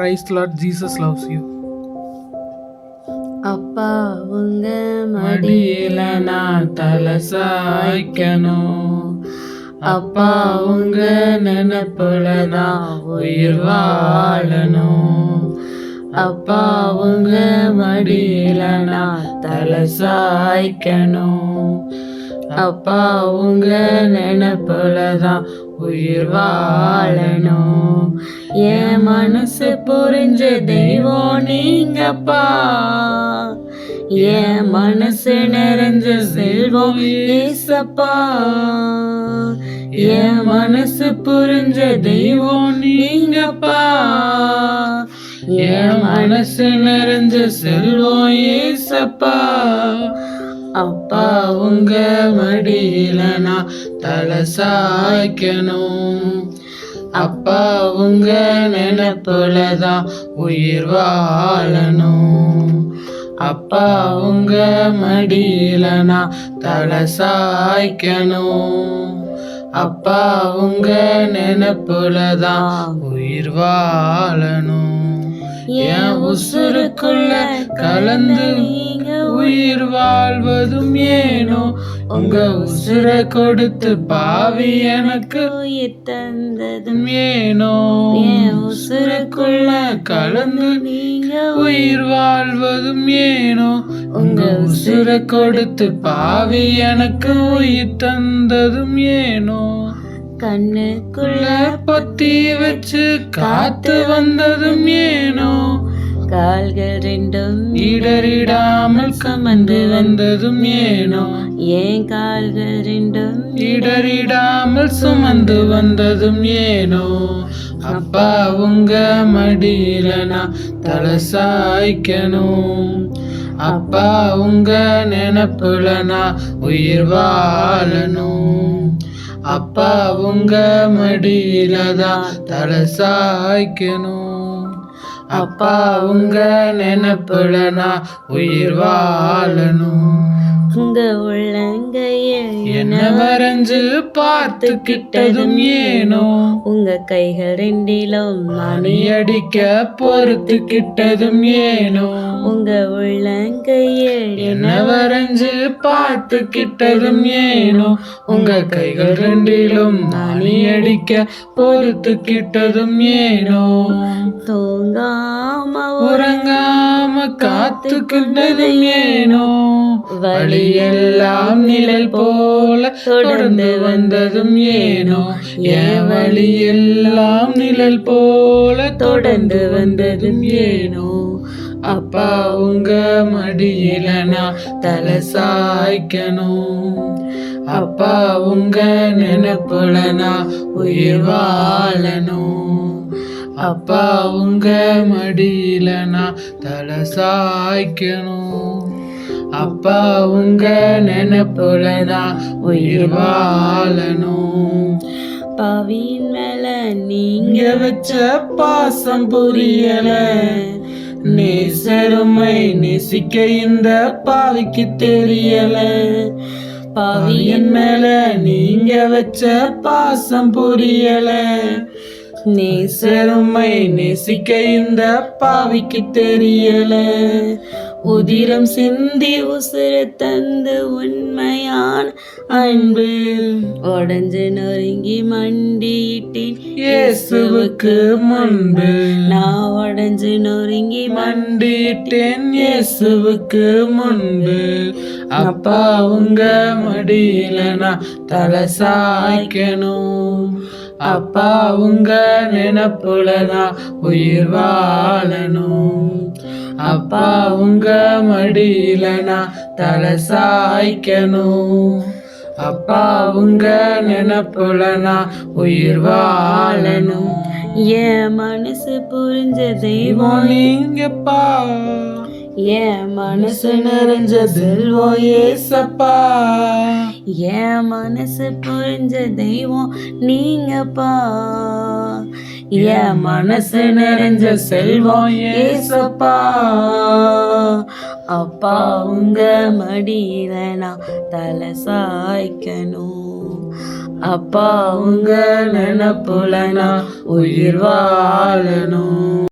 The Lord, Jesus loves you. அப்பா உங்க மடியில நான் தலை சாய்க்கணும் அப்பா உங்க நினைப்புல நான் உயிர் வாழணும் அப்பா உங்க மடியில நான் தலை சாய்க்கணும் அப்பா உங்க நினைப்புல தான் உயிர் வாழணும் மனசு புரிஞ்ச தெய்வம் நீங்கப்பா. என் மனசு நிறைஞ்ச செல்வம் ஏசப்பா. என் மனசு புரிஞ்ச தெய்வம் நீங்கப்பா. என் மனசு நிறைஞ்ச செல்வம் ஏசப்பா. அப்பா உங்க மடியில நான் தலை சாய்க்கணும். அப்பா உங்க நினைப்புலதான் உயிர் வாழணும். அப்பா உங்க மடியிலனா தலை சாய்க்கணும். அப்பா உங்க நினைப்புலதான் உயிர் வாழணும். என் உசுருக்குள்ள கலந்து உயிர் வாழ்வதும் ஏனோ உங்க உசுரை கொடுத்து பாவி எனக்கு உயிர் தந்ததும் ஏனோ? என் உசுருக்குள்ள கலந்து நீங்க உயிர் வாழ்வதும் ஏனோ? உங்க உசுரை கொடுத்து பாவி எனக்கு உயிர் தந்ததும் ஏனோ? கண்ணுக்குள்ள பொத்தி வச்சு காத்து வந்ததும் ஏனோ? கால்கள் ரெண்டும் இடரிடாமல் சுமந்து வந்ததும் ஏனோ? ஏன் கால்கள் ரெண்டும் இடரிடாமல் சுமந்து வந்ததும் ஏனோ? அப்பா உங்க மடியில நான் தலை சாய்க்கணும். அப்பா உங்க நினப்புல நான் உயிர் வாழணும். அப்பா உங்க மடியில தான் தலை சாய்க்கணும். அப்பா உங்க நினப்புல நான் உயிர் வாழணும். உங்க உள்ளங்கையில் என்ன வரைஞ்சு பார்த்துக்கிட்டதும் ஏனோ? உங்க கைகள் ரெண்டிலும் மணி அடிக்க பொறுத்துக்கிட்டதும் ஏனோ? உங்க உள்ளங்கையில் என்ன வரைஞ்சு பார்த்துக்கிட்டதும் ஏனோ? உங்க கைகள் ரெண்டிலும் மணி அடிக்க பொறுத்துக்கிட்டதும் ஏனோ? தூங்காம உறங்காம காத்துக்கிட்டதும் ஏனோ? வழியெல்லாம் நிழல் போல தொடர்ந்து வந்ததும் ஏனோ என் வழியெல்லாம் நிழல் போல தொடர்ந்து வந்ததும் ஏனோ அப்பா உங்க மடியில நான் தலை சாய்க்கணும். அப்பா உங்க நினைப்புல நான் உயிர் வாழணும். அப்பா உங்க மடியில நான் தலை சாய்க்கணும். அப்பா உங்க நினைப்புல நான் உயிர் வாழணும். பாவியின் மேல நீங்க வச்ச பாசம் புரியல. நேசருமை நேசிக்க இந்த பாவிக்கு தெரியல. பாவியன் மேல நீங்க வச்ச பாசம் புரியல. நேசருமை நேசிக்க இந்த பாவிக்கு தெரியல. உதிரம் சிந்தி உசுர தந்து உண்மையான அன்பு. உடஞ்சு நொறுங்கி மண்டியிட்டேன் இயேசுவுக்கு முன்பு. நான் உடஞ்சு நொறுங்கி மண்டியிட்டேன் இயேசுவுக்கு முன்பு. அப்பா உங்க மடியில நான் தலை சாய்க்கணும். அப்பா உங்க நினப்புல நான் உயிர் வாழணும். அப்பா உங்க மடியில நான் தலை சாய்க்கணும். அப்பா உங்க நினப்புல நான் உயிர் வாழணும். என் மனசு புரிஞ்ச தெய்வம் நீங்கப்பா. என் மனசு நிறைஞ்ச செல்வம் ஏசப்பா. என் மனசு புரிஞ்ச தெய்வம் நீங்கப்பா. என் மனசு நிறைஞ்ச செல்வம் ஏசப்பா. அப்பா உங்க மடியில நான் தலை சாய்க்கணும். அப்பா உங்க நினப்புல நான் உயிர் வாழணும்.